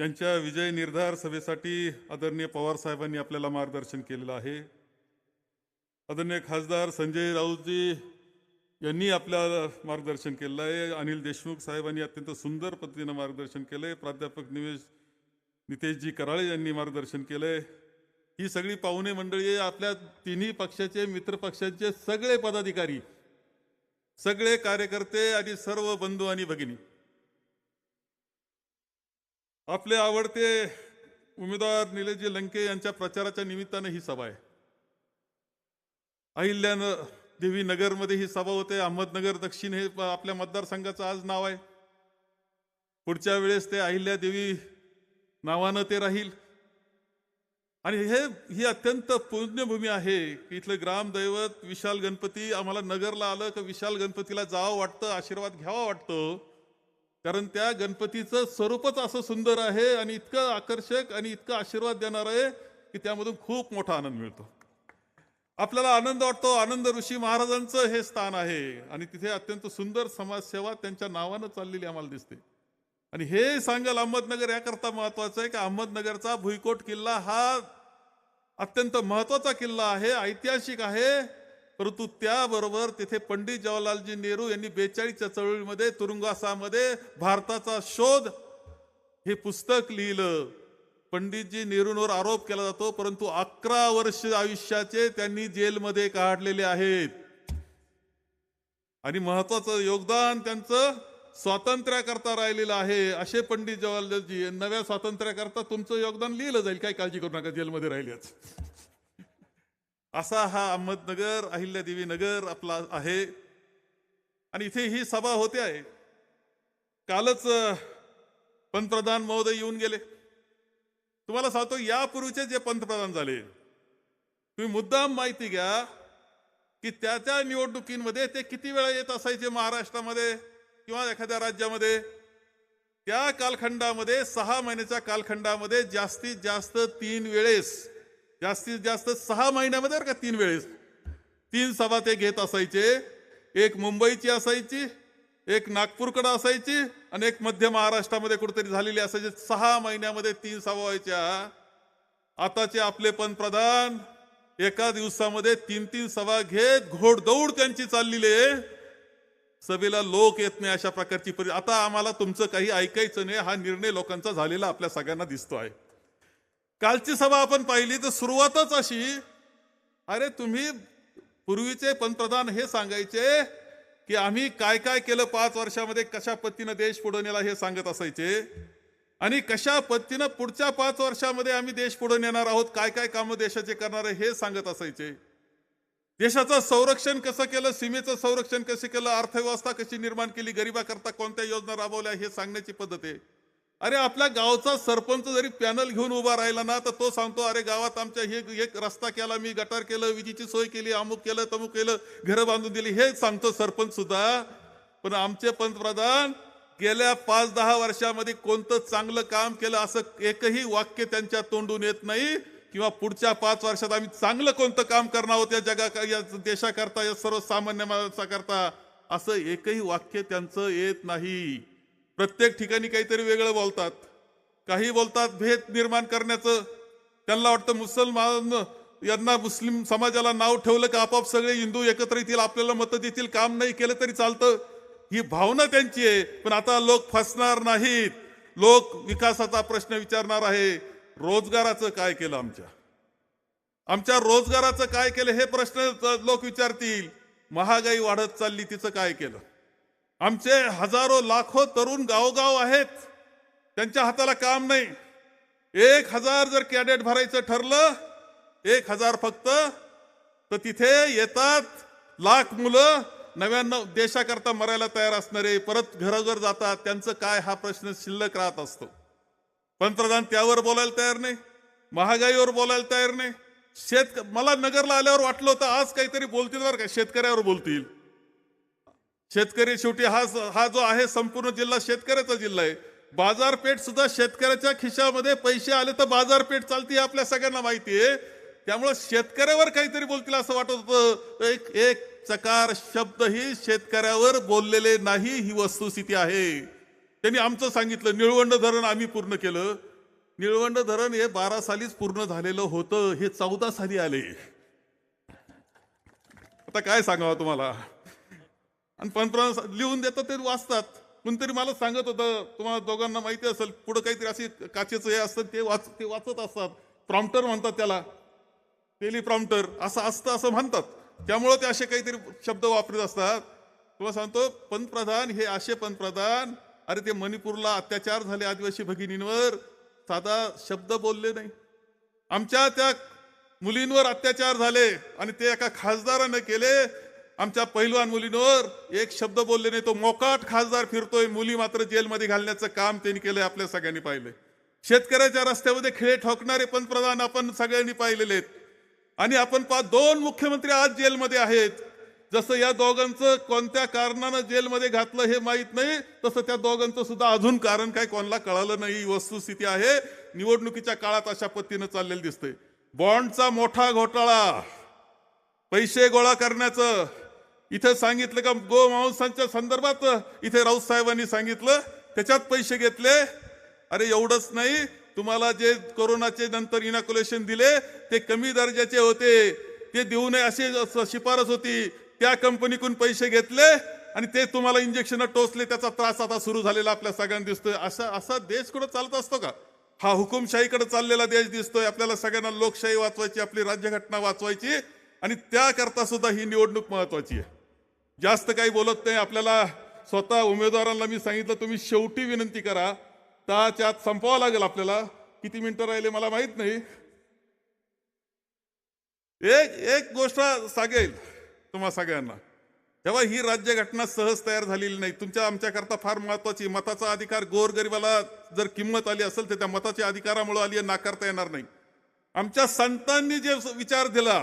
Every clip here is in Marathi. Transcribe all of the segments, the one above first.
यांच्या विजय निर्धार सभेसाठी आदरणीय पवार साहेबांनी आपल्याला मार्गदर्शन केलेलं आहे. आदरणीय खासदार संजय राऊतजी यांनी आपल्याला मार्गदर्शन केलेलं आहे. अनिल देशमुख साहेबांनी अत्यंत सुंदर पद्धतीनं मार्गदर्शन केलं आहे प्राध्यापक निवेश नितेशजी कराळे यांनी मार्गदर्शन केलं आहे ही सगळी पाहुणे मंडळी आपल्या तिन्ही पक्षाचे मित्र पक्षाचे सगळे पदाधिकारी सगळे कार्यकर्ते आणि सर्व बंधू आणि भगिनी. आपले आवडते उमेदवार निलेशजी लंके यांच्या प्रचाराच्या निमित्तानं ही सभा आहे. अहिल्यानं देवी नगरमध्ये ही सभा होते. अहमदनगर दक्षिण हे आपल्या मतदारसंघाचं आज नाव आहे. पुढच्या वेळेस ते अहिल्या देवी नावानं ते राहील. आणि हे ही अत्यंत पुण्यभूमी आहे की इथलं ग्रामदैवत विशाल गणपती आम्हाला नगरला आलं का विशाल गणपतीला जावं वाटतं आशीर्वाद घ्यावा वाटतं. कारण त्या गणपतीचं स्वरूपच असं सुंदर आहे आणि इतकं आकर्षक आणि इतकं आशीर्वाद देणार आहे की त्यामधून खूप मोठा आनंद मिळतो. आपल्याला आनंद वाटतो आनंद ऋषी महाराजांचं हे स्थान आहे आणि तिथे अत्यंत सुंदर समाजसेवा त्यांच्या नावानं चाललेली आम्हाला दिसते. आणि हे सांगाल अहमदनगर याकरता महत्वाचं आहे की अहमदनगरचा भुईकोट किल्ला हा अत्यंत महत्त्वाचा किल्ला आहे ऐतिहासिक आहे. परंतु त्याबरोबर तिथे पंडित जवाहरलालजी नेहरू यांनी बेचाळीसच्या चळवळीमध्ये तुरुंगासामध्ये भारताचा शोध हे पुस्तक लिहिलं. पंडितजी नेहरूंवर आरोप केला जातो परंतु अकरा वर्ष आयुष्याचे त्यांनी जेलमध्ये काढलेले आहेत. आणि महत्वाचं योगदान त्यांचं स्वातंत्र्याकरता राहिलेलं आहे. असे पंडित जवाहरलालजी नव्या स्वातंत्र्याकरता तुमचं योगदान लिहिलं जाईल. काही काळजी करू नका जेलमध्ये राहिल्याच असा हा अहमदनगर अहिल्यादेवी नगर आपला आहे. आणि इथे ही सभा होते आहे. कालच पंतप्रधान महोदय येऊन गेले. तुम्हाला सांगतो यापूर्वीचे जे पंतप्रधान झाले तुम्ही मुद्दाम माहिती घ्या की त्या त्या निवडणुकीमध्ये ते किती वेळा येत असायचे महाराष्ट्रामध्ये किंवा एखाद्या राज्यामध्ये? त्या कालखंडामध्ये सहा महिन्याच्या कालखंडामध्ये जास्तीत जास्त तीन वेळेस जास्तीत जास्त सहा महिन्यामध्ये बरं का तीन वेळेस. तीन सभा ते घेत असायचे. एक मुंबईची असायची एक नागपूरकडं असायची आणि एक मध्य महाराष्ट्रामध्ये कुठेतरी झालेली असायची. सहा महिन्यामध्ये तीन सभा व्हायच्या. आताचे आपले पंतप्रधान एका दिवसामध्ये तीन तीन सभा घेत घोडदौड त्यांची चाललेली आहे. सभेला लोक येत नाही अशा प्रकारची परिस्थिती आता आम्हाला तुमचं काही ऐकायचं नाही. हा निर्णय लोकांचा झालेला आपल्या सगळ्यांना दिसतो आहे कालची सभा आपण पाहिली तर सुरुवातच अशी अरे तुम्ही पूर्वीचे पंतप्रधान हे सांगायचे की आम्ही काय काय केलं पाच वर्षामध्ये कशा पद्धतीनं देश पुढे नेला हे सांगत असायचे. आणि कशा पद्धतीनं पुढच्या पाच वर्षामध्ये आम्ही देश पुढे नेणार आहोत काय काय कामं देशाचे करणार आहे हे सांगत असायचे. देशाचं संरक्षण कसं केलं सीमेचं संरक्षण कसं केलं अर्थव्यवस्था कशी निर्माण केली गरिबाकरता कोणत्या योजना राबवल्या हे सांगण्याची पद्धत आहे. अरे आपल्या गावचा सरपंच जरी पॅनल घेऊन उभा राहिला ना तर तो सांगतो अरे गावात आमच्या हे एक रस्ता केला मी गटार केलं विजेची सोय केली अमुक केलं तमुक केलं घरं बांधून दिली. हे सांगतो सरपंच सुद्धा. पण आमचे पंतप्रधान गेल्या पाच दहा वर्षामध्ये कोणतं चांगलं काम केलं असं एकही वाक्य त्यांच्या तोंडून येत नाही. किंवा पुढच्या पाच वर्षात आम्ही चांगलं कोणतं काम करणार आहोत या जगा या देशाकरता या सर्वसामान्य माणसाकरता असं एकही वाक्य त्यांचं येत नाही. प्रत्येक ठिकाणी काहीतरी वेगळं बोलतात. काही बोलतात भेद निर्माण करण्याचं. त्यांना वाटतं मुसलमान यांना मुस्लिम समाजाला नाव ठेवलं का आपाप सगळे हिंदू एकत्र येतील आपल्याला मतं देतील काम नाही केलं तरी चालतं. ही भावना त्यांची आहे. पण आता लोक फसणार नाहीत. लोक विकासाचा प्रश्न विचारणार आहे. रोजगाराचं काय केलं आमच्या? आमच्या रोजगाराचं काय केलं हे प्रश्न लोक विचारतील. महागाई वाढत चालली तिचं काय केलं? आमचे हजारो लाखो तरुण गावोगाव आहेत. त्यांच्या हाताला काम नाही. एक हजार जर कॅडेट भरायचं ठरलं एक हजार फक्त. तर तिथे येतात लाख मुलं. नव्याण्णव देशाकरता मरायला तयार असणारे परत घरोघर जातात. त्यांचं काय हा प्रश्न शिल्लक राहत असतो. पंतप्रधान त्यावर बोलायला तयार नाही. महागाईवर बोलायला तयार नाही. शेत मला नगरला आल्यावर वाटलं होतं आज काहीतरी बोलतील बरं का शेतकऱ्यावर बोलतील. शेतकरी शेवटी हा हा जो आहे संपूर्ण जिल्हा शेतकऱ्याचा जिल्हा आहे. बाजारपेठ सुद्धा शेतकऱ्याच्या खिशामध्ये पैसे आले तर बाजारपेठ चालते हे आपल्या सगळ्यांना माहिती आहे. त्यामुळं शेतकऱ्यावर काहीतरी बोलतील असं वाटत होतं. एक एक चकार शब्दही शेतकऱ्यावर बोललेले नाही ही वस्तुस्थिती आहे. त्यांनी आमचं सांगितलं निळवंड धरण आम्ही पूर्ण केलं. निळवंड धरण हे बारा सालीच पूर्ण झालेलं होतं हे चौदा साली आले. आता काय सांगावं तुम्हाला? आणि पंतप्रधान लिहून देतात ते वाचतात. कोणतरी मला सांगत होतं तुम्हाला दोघांना माहिती असेल पुढं काहीतरी असे काचेचं हे असतं ते वाच ते वाचत असतात. प्रॉम्प्टर म्हणतात त्याला. टेलिप्रॉम्प्टर असं असतं असं म्हणतात. त्यामुळं ते असे काहीतरी शब्द वापरत असतात. तुम्हाला सांगतो पंतप्रधान हे असे पंतप्रधान अरे ते मणिपूरला अत्याचार झाले आदिवासी भगिनींवर साधा शब्द बोलले नाही. आमच्या त्या मुलींवर अत्याचार झाले आणि ते एका खासदारानं केले आमच्या पैलवान मुलींवर एक शब्द बोलले नाही तो मोकाट खासदार फिरतोय मुली मात्र जेलमध्ये घालण्याचं काम त्यांनी केलंय आपल्या सगळ्यांनी पाहिलंय. शेतकऱ्याच्या रस्त्यामध्ये खेळे ठोकणारे पंतप्रधान आपण सगळ्यांनी पाहिलेले आहेत. आणि आपण पा दोन मुख्यमंत्री आज जेलमध्ये आहेत. जसं या दोघांचं कोणत्या कारणानं जेलमध्ये घातलं हे माहीत नाही तसं त्या दोघांचं सुद्धा अजून कारण काय कोणाला कळालं नाही ही वस्तुस्थिती आहे. निवडणुकीच्या काळात अशा पद्धतीनं चाललेलं दिसतंय. बॉन्डचा मोठा घोटाळा. पैसे गोळा करण्याचं. इथं सांगितलं का गोमांसांच्या संदर्भात इथे राऊत साहेबांनी सांगितलं त्याच्यात पैसे घेतले. अरे एवढंच नाही तुम्हाला जे कोरोनाचे नंतर इनॉक्युलेशन दिले ते कमी दर्जाचे होते. ते देऊ नये अशी शिफारस होती. त्या कंपनीकडून पैसे घेतले आणि ते तुम्हाला इंजेक्शन टोचले त्याचा त्रास आता सुरू झालेला आपल्या सगळ्यांना दिसतोय. असा असा देश कुठं चालत असतो का? हा हुकुमशाहीकडे चाललेला देश दिसतोय. आपल्याला सगळ्यांना लोकशाही वाचवायची आपली राज्यघटना वाचवायची आणि त्याकरता सुद्धा ही निवडणूक महत्वाची आहे. जास्त काही बोलत नाही. आपल्याला स्वतः उमेदवारांना मी सांगितलं तुम्ही शेवटी विनंती करा. त्याच्या आत संपवावं लागेल आपल्याला. किती मिनिटं राहिले मला माहीत नाही. एक एक गोष्ट सांगेल तुम्हा सगळ्यांना. तेव्हा ही राज्यघटना सहज तयार झालेली नाही. तुमच्या आमच्याकरता फार महत्वाची मताचा अधिकार गोरगरिबाला जर किंमत आली असेल तर त्या मताच्या अधिकारामुळे आली नाकारता येणार नाही. आमच्या संतांनी जे विचार दिला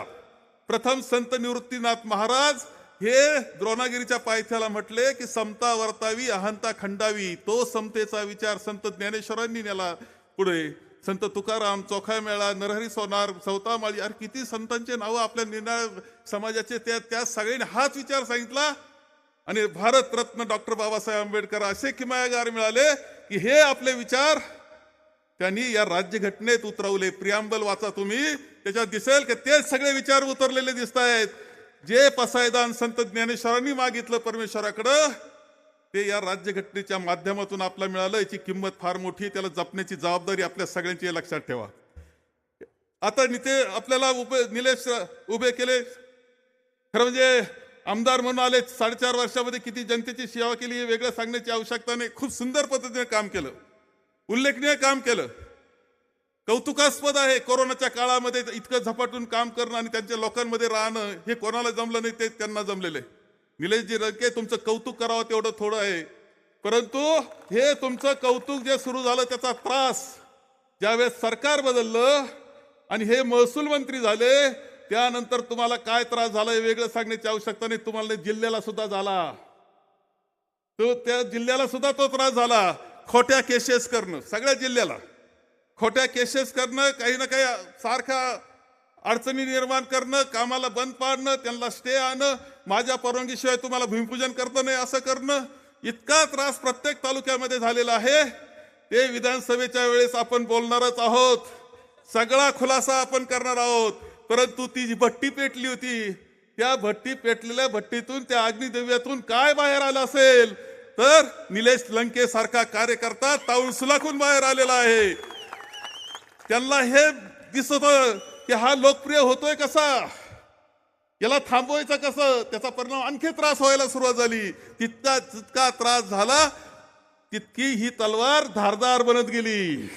प्रथम संत निवृत्तीनाथ महाराज हे द्रोणागिरीच्या पायथ्याला म्हटले की समता वर्तावी अहंता खंडावी. तो समतेचा विचार संत ज्ञानेश्वरांनी नेला. पुढे संत तुकाराम चोखा मेळा नरहरी सोनार सवतामाळी अरे किती संतांचे नावं आपल्या निर्णय समाजाचे त्या त्या सगळ्यांनी हाच विचार सांगितला. आणि भारतरत्न डॉक्टर बाबासाहेब आंबेडकर असे किमायागार मिळाले की हे आपले विचार त्यांनी या राज्यघटनेत उतरवले. प्रियांबल वाचा तुम्ही. त्याच्यात दिसेल की तेच सगळे विचार उतरलेले दिसत आहेत जे पसायदान संत ज्ञानेश्वरांनी मागितलं परमेश्वराकडं ते या राज्यघटनेच्या माध्यमातून आपल्याला मिळालं. याची किंमत फार मोठी आहे. त्याला जपण्याची जबाबदारी आपल्या सगळ्यांची लक्षात ठेवा. आता निते आपल्याला उभे निलेश उभे केले. खरं म्हणजे आमदार म्हणून आले साडेचार वर्षामध्ये किती जनतेची सेवा केली हे वेगळं सांगण्याची आवश्यकता नाही. खूप सुंदर पद्धतीने काम केलं. उल्लेखनीय काम केलं. कौतुकास्पद आहे. कोरोनाच्या काळामध्ये इतकं झपाटून काम करणं आणि त्यांच्या लोकांमध्ये राहणं हे कोणाला जमलं नाही ते त्यांना जमलेलं आहे. निलेशजी रंके तुमचं कौतुक करावं तेवढं थोडं आहे. परंतु हे तुमचं कौतुक जे सुरू झालं त्याचा त्रास ज्यावेळेस सरकार बदललं आणि हे महसूल मंत्री झाले त्यानंतर तुम्हाला काय त्रास झाला हे वेगळं सांगण्याची आवश्यकता नाही. तुम्हाला जिल्ह्याला सुद्धा झाला. तो त्या जिल्ह्याला सुद्धा तो त्रास झाला. खोट्या केसेस करणं सगळ्या जिल्ह्याला. खोट्या केसेस करणं काही ना काही सारखा अडचणी निर्माण करणं कामाला बंद पाडणं त्यांना स्टे आणणं माझ्या परवानगीशिवाय तुम्हाला भूमिपूजन करता नाही असं करणं इतका त्रास प्रत्येक तालुक्यामध्ये झालेला आहे. ते विधानसभेच्या वेळेस आपण बोलणारच आहोत. सगळा खुलासा आपण करणार आहोत. परंतु ती जी भट्टी पेटली होती त्या भट्टी पेटलेल्या भट्टीतून त्या अग्निदेव्यातून काय बाहेर आलं असेल? तर निलेश लंके सारखा कार्यकर्ता ताऊन सुलाखून बाहेर आलेला आहे. त्यांना हे दिसत की हा लोकप्रिय होतोय कसा? याला थांबवायचं कसं? त्याचा परिणाम आणखी त्रास व्हायला सुरुवात झाली. तितका जितका त्रास झाला तितकी ही तलवार धारदार बनत गेली.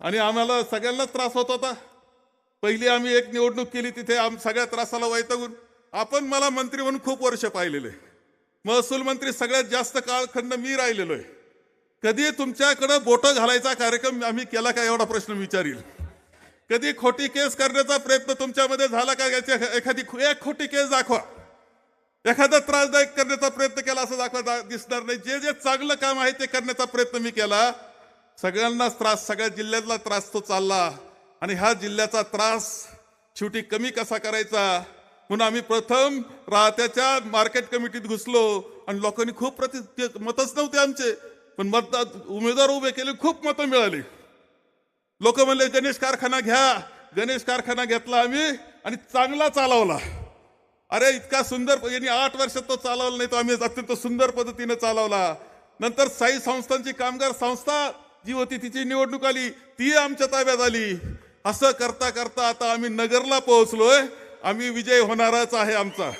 आणि आम्हाला सगळ्यांनाच त्रास होत होता. पहिली आम्ही एक निवडणूक केली तिथे आम सगळ्या त्रासाला वैतागून. आपण मला मंत्री म्हणून खूप वर्ष पाहिलेले. महसूल मंत्री सगळ्यात जास्त काळखंड मी राहिलेलो आहे कधी तुमच्याकडं बोटं घालायचा कार्यक्रम आम्ही केला का एवढा प्रश्न विचारील? कधी खोटी केस करण्याचा प्रयत्न तुमच्यामध्ये झाला का? याची एखादी एक खोटी केस दाखवा. एखादा त्रासदायक करण्याचा प्रयत्न केला असं दाखवा दिसणार नाही. जे जे चांगलं काम आहे ते करण्याचा प्रयत्न मी केला. सगळ्यांनाच त्रास सगळ्या जिल्ह्यातला त्रास तो चालला. आणि ह्या जिल्ह्याचा त्रास शेवटी कमी कसा करायचा? म्हणून आम्ही प्रथम राहत्याच्या मार्केट कमिटीत घुसलो. आणि लोकांनी खूप प्रति मतच नव्हते आमचे. पण मतदार उमेदवार उभे केले खूप मतं मिळाली. लोक म्हणले गणेश कारखाना घ्या गणेश कारखाना घेतला आम्ही आणि चांगला चालवला. अरे इतका सुंदर यांनी आठ वर्षात तो चालवला नाही तो आम्ही अत्यंत सुंदर पद्धतीने चालवला. नंतर साई संस्थांची कामगार संस्था जी होती तिची निवडणूक आली ती आमच्या ताब्यात आली. असं करता करता आता आम्ही नगरला पोहोचलोय. आम्ही विजय होणारच आहे आमचा.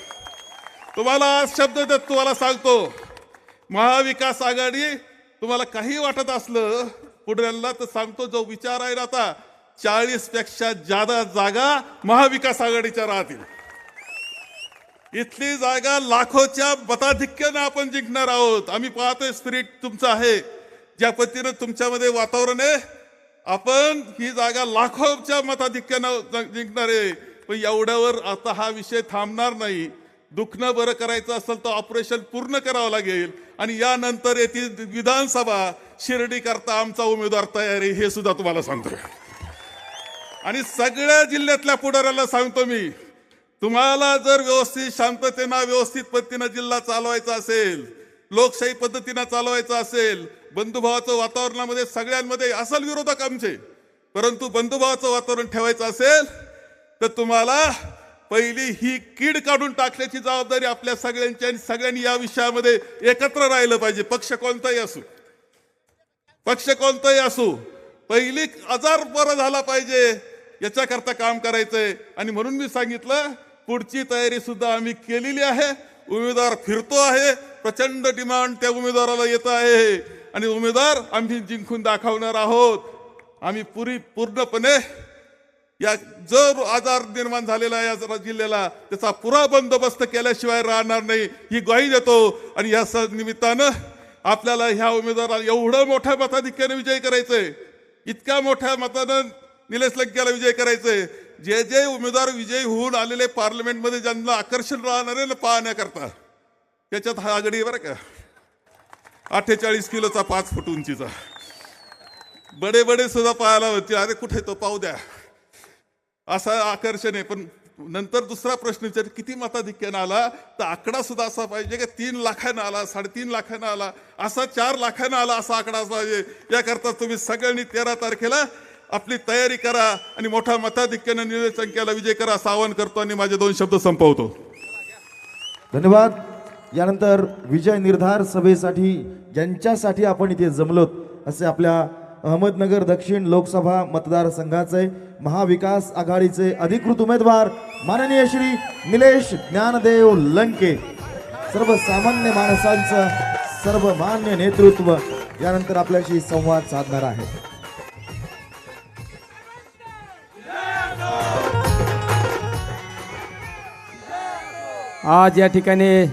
तुम्हाला आज शब्द देत तुम्हाला सांगतो महाविकास आघाडी तुम्हाला काही वाटत असलं पुढऱ्यांना तर सांगतो जो विचार आहे ना आता चाळीसपेक्षा जादा जागा महाविकास आघाडीच्या राहतील. इथली जागा लाखोच्या मताधिक्यानं आपण जिंकणार आहोत. आम्ही पाहतोय स्पिरिट तुमचं आहे. ज्या पद्धतीनं तुमच्यामध्ये वातावरण आहे आपण ही जागा लाखोच्या मताधिक्यानं जिंकणार आहे. पण एवढ्यावर आता हा विषय थांबणार नाही. दुखणं बरं करायचं असेल तर ऑपरेशन पूर्ण करावं लागेल. आणि यानंतर येथील विधानसभा शिर्डी करता आमचा उमेदवार तयार आहे हे सुद्धा तुम्हाला सांगतो. आणि सगळ्या जिल्ह्यातल्या पुढाऱ्याला सांगतो मी तुम्हाला जर व्यवस्थित शांततेनं व्यवस्थित पद्धतीनं जिल्हा चालवायचा असेल लोकशाही पद्धतीनं चालवायचं असेल बंधुभावाचं वातावरणामध्ये सगळ्यांमध्ये असल विरोधक आमचे परंतु बंधुभावाचं वातावरण ठेवायचं असेल तर तुम्हाला पहिली ही कीड काढून टाकण्याची जबाबदारी आपल्या सगळ्यांची आणि सगळ्यांनी या विषयामध्ये एकत्र राहिलं पाहिजे. पक्ष कोणताही असो. पक्ष कोणताही असो पहिली आजार बरं झाला पाहिजे याच्याकरता काम करायचंय. आणि म्हणून मी सांगितलं पुढची तयारी सुद्धा आम्ही केलेली आहे. उमेदवार फिरतो आहे. प्रचंड डिमांड त्या उमेदवाराला येत आहे. आणि उमेदवार आम्ही जिंकून दाखवणार आहोत. आम्ही पुरी पूर्णपणे या जर आजार निर्माण झालेला या जरा जिल्ह्याला त्याचा पुरा बंदोबस्त केल्याशिवाय राहणार नाही ही ग्वाही देतो. आणि या निमित्तानं आपल्याला ह्या उमेदवाराला एवढं मोठ्या मताधिक्याने विजय करायचंय. इतक्या मोठ्या मतानं निलेश लंकेला विजय करायचंय. जे जे उमेदवार विजयी होऊन आलेले पार्लमेंटमध्ये ज्यांना आकर्षण राहणार आहे ना पाहण्याकरता. त्याच्यात हा आघाडी बरं का. अठ्ठेचाळीस किलोचा पाच फूट उंचीचा. बडे बडे सुद्धा पाहायला होते. अरे कुठे तो? पाहू द्या. असं आकर्षण आहे. पण नंतर दुसरा प्रश्न विचार किती मताधिक्यानं आला? तर आकडा सुद्धा असा पाहिजे की तीन लाखानं आला साडेतीन लाखानं आला असा चार लाखानं आला असा आकडा पाहिजे. याकरता तुम्ही सगळ्यांनी तेरा तारखेला आपली तयारी करा आणि मोठ्या मताधिक्यानं निर्णय संख्याला विजय करा असं आवाहन करतो आणि माझे दोन शब्द संपवतो. धन्यवाद. यानंतर विजय निर्धार सभेसाठी ज्यांच्यासाठी आपण इथे जमलोत असे आपल्या अहमदनगर दक्षिण लोकसभा मतदारसंघाचे महाविकास आघाडीचे अधिकृत उमेदवार माननीय श्री निलेश ज्ञानदेव लंके. सर्वसामान्य माणसांचं सर्वमान्य नेतृत्व यानंतर आपल्याशी संवाद साधणार आहे. आज या ठिकाणी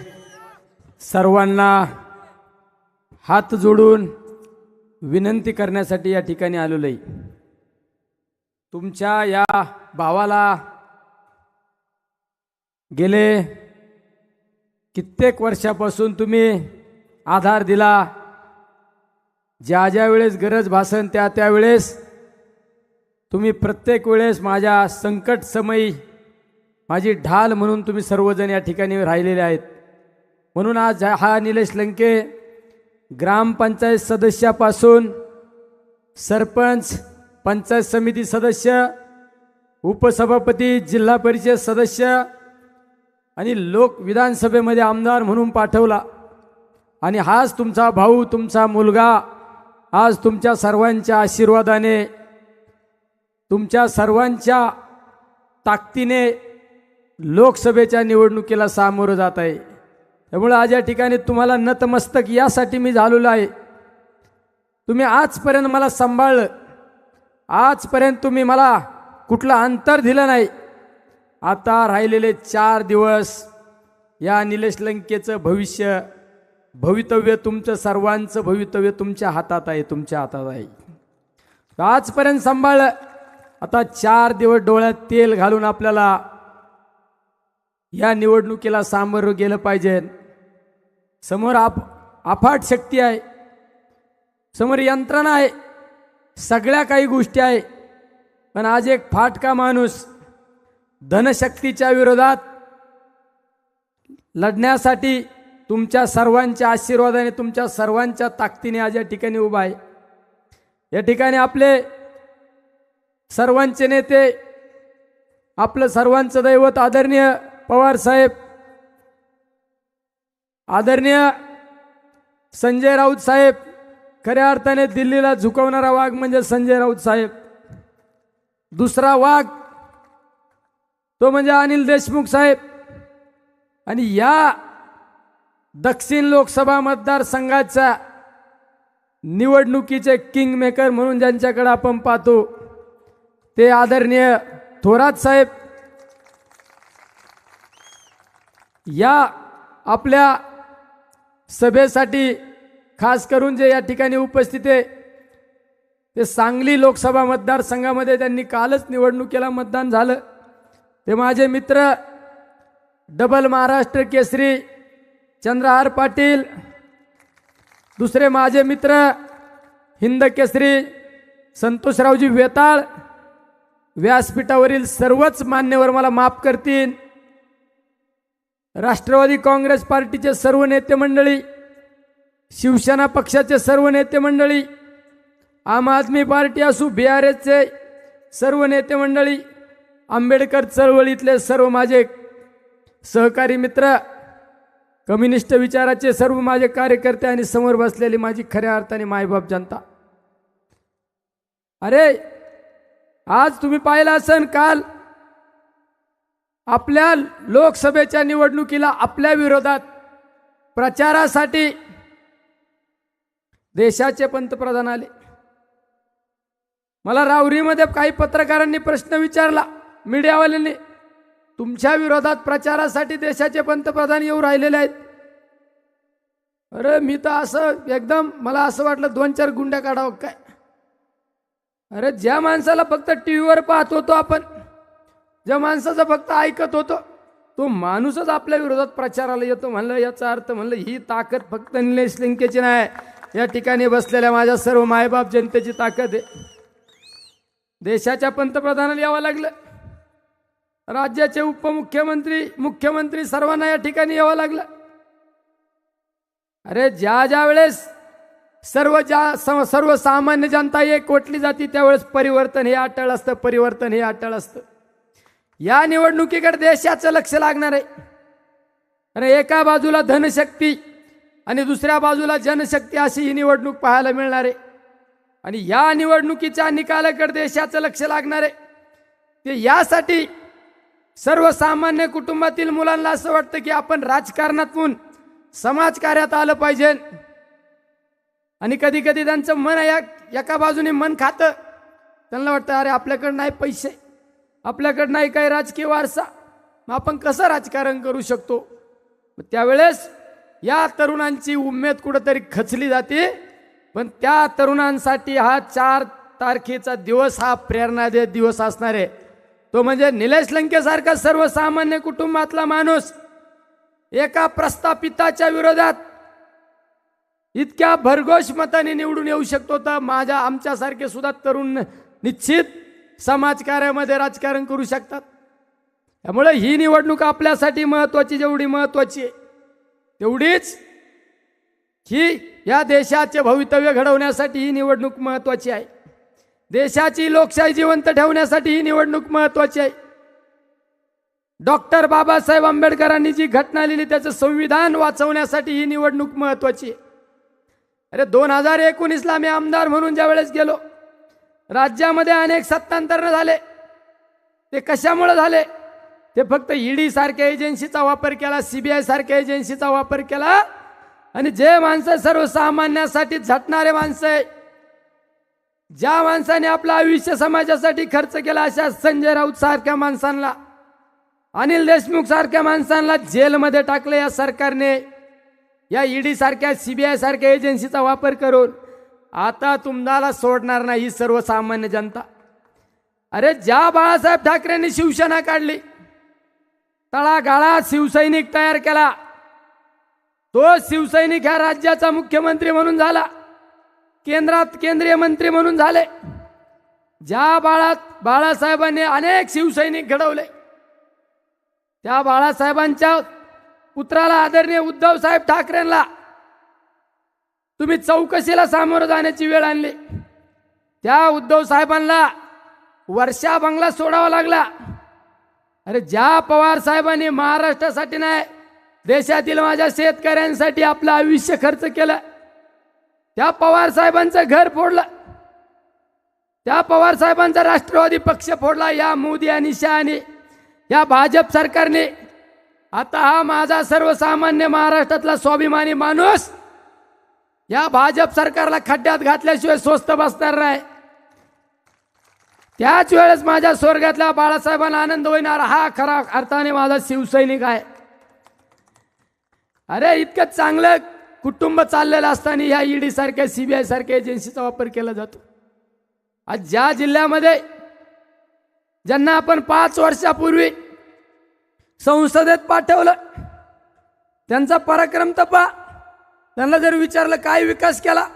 सर्वांना हात जोडून विनंती करण्यासाठी या ठिकाणी आलेलो आहे. तुमच्या या भावाला गेले कित्येक वर्षापासून तुम्ही आधार दिला. ज्या ज्या वेळेस गरज भासन त्या त्यावेळेस तुम्ही प्रत्येक वेळेस माझ्या संकट समयी माझी ढाल म्हणून तुम्ही सर्वजण या ठिकाणी राहिलेले आहेत. म्हणून आज हा निलेश लंके ग्रामपंचायत सदस्यापासून सरपंच पंचायत समिती सदस्य उपसभापती जिल्हा परिषद सदस्य आणि लोक विधानसभेमध्ये आमदार म्हणून पाठवला. आणि हाच तुमचा भाऊ तुमचा मुलगा आज तुमच्या सर्वांच्या आशीर्वादाने तुमच्या सर्वांच्या ताकदीने लोकसभेच्या निवडणुकीला सामोरं जात आहे. त्यामुळं आज या ठिकाणी तुम्हाला नतमस्तक यासाठी मी झालेलो आहे. तुम्ही आजपर्यंत मला सांभाळलं. आजपर्यंत तुम्ही मला कुठलं अंतर दिलं नाही. आता राहिलेले चार दिवस या निलेश लंकेचं भविष्य भवितव्य तुमचं सर्वांचं भवितव्य तुमच्या हातात आहे तुमच्या हातात आहे. आजपर्यंत सांभाळलं. आता चार दिवस डोळ्यात तेल घालून आपल्याला या निवडणुकीला सामोरं गेलं पाहिजे. समोर आप अफाट शक्ती आहे. समोर यंत्रणा आहे. सगळ्या काही गोष्टी आहे. पण आज एक फाटका माणूस धनशक्तीच्या विरोधात लढण्यासाठी तुमच्या सर्वांच्या आशीर्वादाने तुमच्या सर्वांच्या ताकदीने आज या ठिकाणी उभा आहे. या ठिकाणी आपले सर्वांचे नेते आपलं सर्वांचं दैवत आदरणीय पवार साहेब आदरणीय संजय राऊत साहेब खऱ्या अर्थाने दिल्लीला झुकवणारा वाघ म्हणजे संजय राऊत साहेब. दुसरा वाघ तो म्हणजे अनिल देशमुख साहेब. आणि या दक्षिण लोकसभा मतदारसंघाच्या निवडणुकीचे किंग मेकर म्हणून ज्यांच्याकडे आपण पाहतो ते आदरणीय थोरात साहेब. या आपल्या सभेसाठी खास करून जे या ठिकाणी उपस्थित आहे ते सांगली लोकसभा मतदारसंघामध्ये त्यांनी कालच निवडणुकीला मतदान झालं. ते माझे मित्र डबल महाराष्ट्र केसरी चंद्रहार पाटील दुसरे माझे मित्र हिंद केसरी संतोषरावजी वेताळ व्यासपीठावरील सर्वच मान्यवर मला माफ करतील. राष्ट्रवादी काँग्रेस पार्टीचे सर्व नेते मंडळी शिवसेना पक्षाचे सर्व नेते मंडळी आम आदमी पार्टी असू बी आर एसचे सर्व नेते मंडळी आंबेडकर चळवळीतले सर्व माझे सहकारी मित्र कम्युनिस्ट विचाराचे सर्व माझे कार्यकर्ते आणि समोर बसलेली माझी खऱ्या अर्थाने मायबाप जनता. अरे आज तुम्ही पाहिलं असेल काल आपल्या लोकसभेच्या निवडणुकीला आपल्या विरोधात प्रचारासाठी देशाचे पंतप्रधान आले. मला रावरीमध्ये काही पत्रकारांनी प्रश्न विचारला मीडियावाल्यांनी तुमच्या विरोधात प्रचारासाठी देशाचे पंतप्रधान येऊ राहिलेले आहेत. अरे मी तर असं एकदम मला असं वाटलं दोन चार गुंड्या काढावं काय? अरे ज्या माणसाला फक्त टी व्हीवर पाहत होतो आपण ज्या माणसाचं फक्त ऐकत होतं तो माणूसच आपल्या विरोधात प्रचाराला येतो. म्हणलं याचा अर्थ म्हणलं ही ताकद फक्त निलेश लिंकेची नाही. या ठिकाणी बसलेल्या माझ्या सर्व मायबाप जनतेची ताकद आहे. देशाच्या पंतप्रधानाला यावं लागलं. राज्याचे उपमुख्यमंत्री मुख्यमंत्री सर्वांना या ठिकाणी यावं लागलं. अरे ज्या ज्या वेळेस सर्व ज्या सर्वसामान्य जनता एक कोटली जाती त्यावेळेस परिवर्तन हे अटळ असतं परिवर्तन हे अटळ असतं. या निवडणुकीकडे देशाचं लक्ष लागणार आहे. आणि एका बाजूला धनशक्ती आणि दुसऱ्या बाजूला जनशक्ती अशी ही निवडणूक पाहायला मिळणार आहे. आणि या निवडणुकीच्या निकालाकडे देशाचं लक्ष लागणार आहे. ते यासाठी सर्वसामान्य कुटुंबातील मुलांना असं वाटतं की आपण राजकारणातून समाजकार्यात आलं पाहिजे. आणि कधी कधी त्यांचं मन या एका बाजूने मन खातं. त्यांना वाटतं अरे आपल्याकडे नाही पैसे. आपल्याकडे नाही काही राजकीय वारसा? मग आपण कसं राजकारण करू शकतो? त्यावेळेस या तरुणांची उमेद कुठंतरी खचली जाते. पण त्या तरुणांसाठी हा चार तारखेचा दिवस हा प्रेरणादायक दिवस असणार आहे. तो म्हणजे निलेश लंकेसारखा सर्वसामान्य कुटुंबातला माणूस एका प्रस्थापिताच्या विरोधात इतक्या भरघोष मताने निवडून येऊ शकतो. तर माझ्या आमच्यासारखे सुद्धा तरुण निश्चित समाजकार्यामध्ये राजकारण करू शकतात. त्यामुळे ही निवडणूक आपल्यासाठी महत्वाची जेवढी महत्वाची आहे तेवढीच ही या देशाचे भवितव्य घडवण्यासाठी ही निवडणूक महत्वाची आहे. देशाची लोकशाही जिवंत ठेवण्यासाठी ही निवडणूक महत्वाची आहे. डॉक्टर बाबासाहेब आंबेडकरांनी जी घटना लिहिली त्याचं संविधान वाचवण्यासाठी ही निवडणूक महत्वाची आहे. अरे दोन हजार एकोणीसला मी आमदार म्हणून ज्या वेळेस गेलो राज्यामध्ये अनेक सत्तांतरणं झाले. ते कशामुळे झाले? ते फक्त ईडी सारख्या एजन्सीचा वापर केला सीबीआय सारख्या एजन्सीचा वापर केला आणि जे माणसं सर्वसामान्यासाठी झटणारे माणसं आहे ज्या माणसाने आपलं आयुष्य समाजासाठी खर्च केला अशा संजय राऊत सारख्या माणसांना अनिल देशमुख सारख्या माणसांना जेलमध्ये टाकलं या सरकारने या ईडी सारख्या सीबीआय सारख्या एजन्सीचा वापर करून. आता तुम्हाला सोडणार नाही ही सर्वसामान्य जनता. अरे ज्या बाळासाहेब ठाकरेंनी शिवसेना काढली तळागाळात शिवसैनिक तयार केला तो शिवसैनिक ह्या राज्याचा मुख्यमंत्री म्हणून झाला केंद्रात केंद्रीय मंत्री म्हणून झाले ज्या बाळात बाळासाहेबांनी अनेक शिवसैनिक घडवले त्या बाळासाहेबांच्या पुत्राला आदरणीय उद्धव साहेब ठाकरेंना तुम्ही चौकशीला सामोरं जाण्याची वेळ आणली. त्या उद्धव साहेबांना वर्षा बंगला सोडावा लागला. अरे ज्या पवार साहेबांनी महाराष्ट्रासाठी नाही देशातील माझ्या शेतकऱ्यांसाठी आपलं आयुष्य खर्च केलं त्या पवार साहेबांचं घर फोडलं त्या पवार साहेबांचा राष्ट्रवादी पक्ष फोडला या मोदी आणि शहाने या भाजप सरकारने. आता हा माझा सर्वसामान्य महाराष्ट्रातला स्वाभिमानी माणूस या भाजप सरकारला खड्ड्यात घातल्याशिवाय स्वस्त बसणार नाही. त्याच वेळेस माझ्या स्वर्गातल्या बाळासाहेबांना आनंद होणार हा खरा अर्थाने माझा शिवसैनिक आहे. अरे इतकं चांगलं कुटुंब चाललेलं असताना ह्या ईडी सारख्या सीबीआय सारख्या एजन्सीचा वापर केला जातो. आज ज्या जिल्ह्यामध्ये ज्यांना आपण पाच वर्षापूर्वी संसदेत पाठवलं त्यांचा पराक्रम तपा त्यांना जर विचारलं काय विकास केला?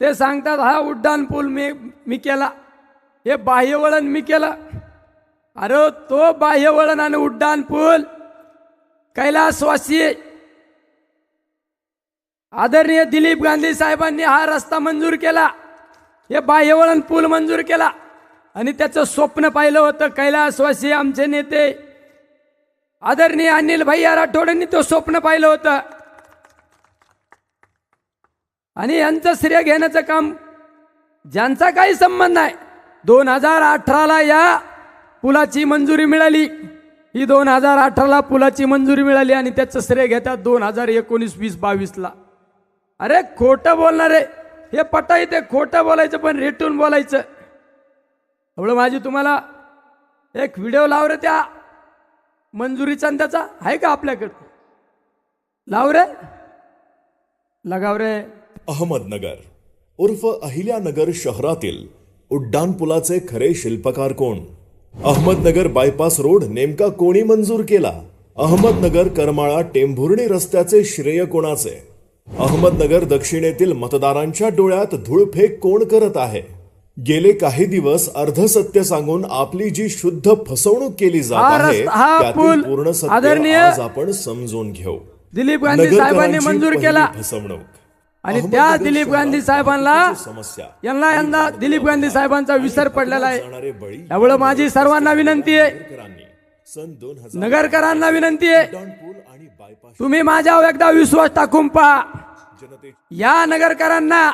ते सांगतात हा उड्डाण पूल मी मी केला. हे बाह्यवळण मी केलं. अरे तो बाह्यवळण आणि उड्डाण पूल कैलासवासी. आदरणीय दिलीप गांधी साहेबांनी हा रस्ता मंजूर केला. हे बाह्यवळण पूल मंजूर केला. आणि त्याचं स्वप्न पाहिलं होतं कैलासवासी आमचे नेते. आदरणीय अनिल भैया राठोडांनी तो स्वप्न पाहिलं होतं. आणि यांचं श्रेय घेण्याचं काम ज्यांचा काही संबंध नाही. दोन हजार अठराला या पुलाची मंजुरी मिळाली. ही दोन हजार अठराला पुलाची मंजुरी मिळाली आणि त्याचं श्रेय घेतात दोन हजार एकोणीस वीस बावीसला. अरे खोटं बोलणारे हे पटा इथे खोटं बोलायचं पण रेटून बोलायचं. एवढं माझी तुम्हाला एक व्हिडिओ लाव रे त्या मंजुरीचा आणि त्याचा. आहे का आपल्याकडं? लाव रे. लगाव रे. अहमदनगर. उर्फ अहिल्यानगर शहरातील उड्डाणपुलाचे खरे शिल्पकार कोण? अहमदनगर बायपास रोड नेमका कोणी मंजूर केला? अहमदनगर करमाळा टेंभुर्णी रस्त्याचे श्रेय कोणाचे? अहमदनगर दक्षिणेतील मतदारांच्या डोळ्यात धूळफेक कोण करत आहे? गेले काही दिवस अर्धसत्य सांगून आपली जी शुद्ध फसवणूक केली जात आहे त्यातील पूर्ण सत्य आज आपण समजून घेऊ. दिलीप गांधी साहेबांनी मंजूर केला. फसवणूक. आणि त्या दिलीप गांधी साहेबांना समस्या. यांना यंदा दिलीप गांधी साहेबांचा विसर पडलेला आहे. त्यामुळं माझी सर्वांना विनंती आहे. नगरकरांनी विनंती आहे. तुम्ही माझ्यावर एकदा विश्वास टाकून पहा. या नगरकरांना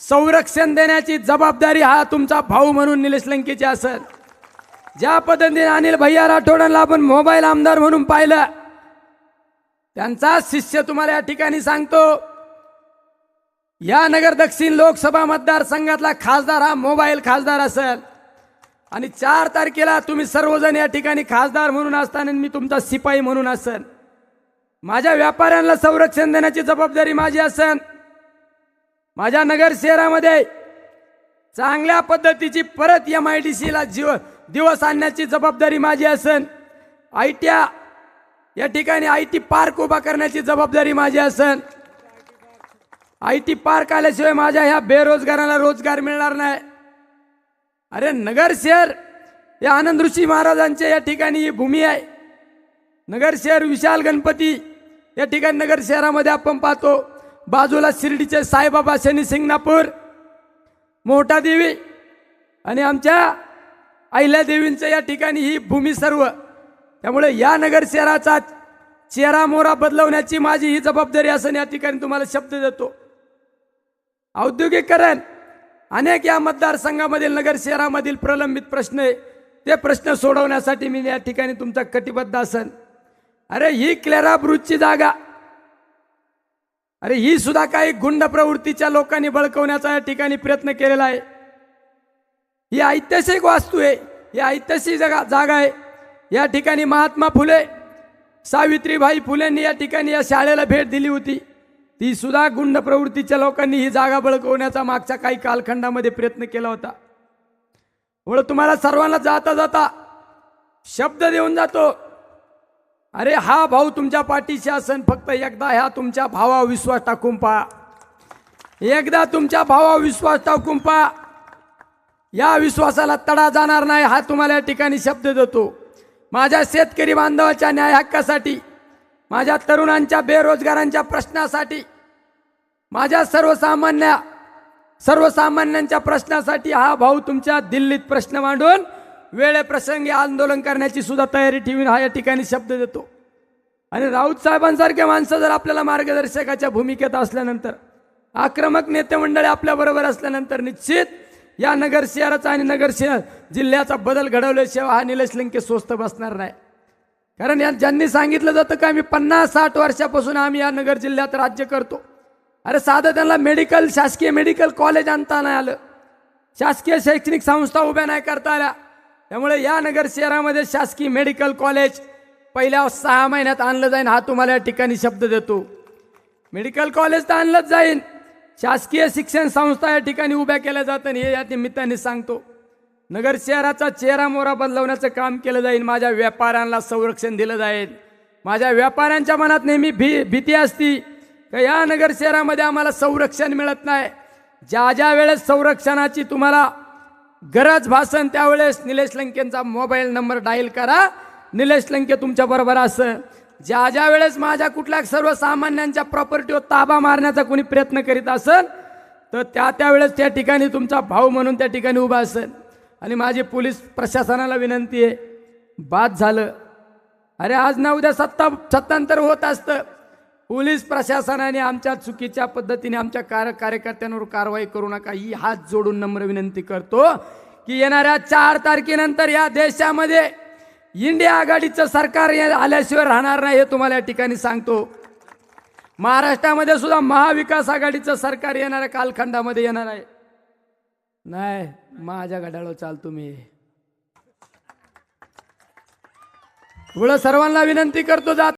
संरक्षण देण्याची जबाबदारी हा तुमचा भाऊ म्हणून निलेश लंकेची असेल. ज्या पद्धतीने अनिल भैया राठोडांना आपण मोबाईल आमदार म्हणून पाहिलं त्यांचा शिष्य तुम्हाला या ठिकाणी सांगतो या नगर दक्षिण लोकसभा मतदारसंघातला खासदार हा मोबाईल खासदार असेल. आणि चार तारखेला तुम्ही सर्वजण या ठिकाणी खासदार म्हणून असताना मी तुमचा शिपाई म्हणून असेल. माझ्या व्यापाऱ्यांना संरक्षण देण्याची जबाबदारी माझी असेल. माझ्या नगर शहरामध्ये चांगल्या पद्धतीची परत एम आय डी सीला जीव दिवस आणण्याची जबाबदारी माझी असेल. आय टी या ठिकाणी आय टी पार्क उभा करण्याची जबाबदारी माझी असेल. आय टी पार्क आल्याशिवाय माझ्या ह्या बेरोजगाराला रोजगार मिळणार नाही. अरे नगर शहर या आनंद ऋषी महाराजांच्या या ठिकाणी ही भूमी आहे. नगर शहर विशाल गणपती या ठिकाणी नगर शहरामध्ये आपण पाहतो बाजूला शिर्डीचे साईबाबा शनी सिंगणापूर मोठा देवी आणि आमच्या अहिल्यादेवींचं या ठिकाणी ही भूमी सर्व. त्यामुळे या नगर शहराचा चेहरा मोरा बदलवण्याची माझी ही जबाबदारी असं या ठिकाणी तुम्हाला शब्द देतो. औद्योगिकरण अनेक या मतदारसंघामधील नगर शहरामधील प्रलंबित प्रश्न आहे. ते प्रश्न सोडवण्यासाठी मी या ठिकाणी तुमचा कटिबद्ध असन. अरे ही क्लेरा ब्रुजची जागा. अरे ही सुद्धा काही गुंड प्रवृत्तीच्या लोकांनी बळकवण्याचा या ठिकाणी प्रयत्न केलेला आहे. ही ऐतिहासिक वास्तू आहे. ही ऐतिहासिक जागा जागा आहे. या ठिकाणी महात्मा फुले सावित्रीबाई फुलेंनी या ठिकाणी या शाळेला भेट दिली होती. ती सुद्धा गुंड प्रवृत्तीच्या लोकांनी ही जागा बळकवण्याचा मागच्या काही कालखंडामध्ये प्रयत्न केला होता. म्हणून तुम्हाला सर्वांना जाता जाता शब्द देऊन जातो. अरे हा भाऊ तुमच्या पाठीशी असन फक्त एकदा ह्या तुमच्या भावा विश्वास टाकून पहा. एकदा तुमच्या भावा विश्वास टाकून पहा. या विश्वासाला तडा जाणार नाही हा तुम्हाला या ठिकाणी शब्द देतो. माझ्या शेतकरी बांधवाच्या न्याय हक्कासाठी माझ्या तरुणांच्या बेरोजगारांच्या प्रश्नासाठी माझ्या सर्वसामान्य सर्वसामान्यांच्या प्रश्नासाठी हा भाऊ तुमच्या दिल्लीत प्रश्न मांडून वेळेप्रसंगी आंदोलन करण्याची सुद्धा तयारी ठेवून हा या ठिकाणी शब्द देतो. आणि राऊत साहेबांसारखे माणसं जर आपल्याला मार्गदर्शकाच्या भूमिकेत असल्यानंतर आक्रमक नेते मंडळी आपल्याबरोबर असल्यानंतर निश्चित या नगर शहराचा आणि नगर शहर जिल्ह्याचा बदल घडवल्याशिवाय हा निलेश लिंके स्वस्त बसणार नाही. कारण या ज्यांनी सांगितलं जातं का आम्ही पन्नास साठ वर्षापासून आम्ही या नगर जिल्ह्यात राज्य करतो. अरे साधं त्यांना मेडिकल शासकीय मेडिकल कॉलेज आणता नाही आलं. शासकीय शैक्षणिक संस्था उभ्या नाही करता आल्या. त्यामुळे या नगर शहरामध्ये शासकीय मेडिकल कॉलेज पहिल्या सहा महिन्यात आणलं जाईल हा तुम्हाला या ठिकाणी शब्द देतो. मेडिकल कॉलेज तर आणलंच जाईल शासकीय शिक्षण संस्था या ठिकाणी उभ्या केल्या जातात हे या निमित्ताने सांगतो. नगर शहराचा चेहरा मोहरा बदलवण्याचं काम केलं जाईल माझ्या व्यापाऱ्यांना संरक्षण दिलं जाईल. माझ्या व्यापाऱ्यांच्या मनात नेहमी भी भीती असती. का या नगर शहरामध्ये आम्हाला संरक्षण मिळत नाही? ज्या ज्या वेळेस संरक्षणाची तुम्हाला गरज भासन त्यावेळेस निलेश लंकेंचा मोबाईल नंबर डायल करा. निलेश लंके तुमच्याबरोबर असं ज्या ज्या वेळेस माझ्या कुठल्या सर्वसामान्यांच्या प्रॉपर्टीवर ताबा मारण्याचा कोणी प्रयत्न करीत असेल तर त्या त्यावेळेस त्या ठिकाणी तुमचा भाऊ म्हणून त्या ठिकाणी उभा असेल आणि माझी पोलीस प्रशासनाला विनंती आहे बाद झालं. अरे आज ना उद्या सत्ता सत्तांतर होत असतं. पोलीस प्रशासनाने आमच्या चुकीच्या पद्धतीने आमच्या कार्य कार्यकर्त्यांवर कारवाई करू नका. ही हात जोडून नम्र विनंती करतो की येणाऱ्या चार तारखेनंतर या देशामध्ये इंडिया आघाडीचं सरकार या- आल्याशिवाय राहणार नाही हे तुम्हाला या ठिकाणी सांगतो. महाराष्ट्रामध्ये सुद्धा महाविकास आघाडीचं सरकार येणाऱ्या कालखंडामध्ये येणार आहे. नाही माझ्या घड्याळ चालतो मी. एवढं सर्वांना विनंती करतो जात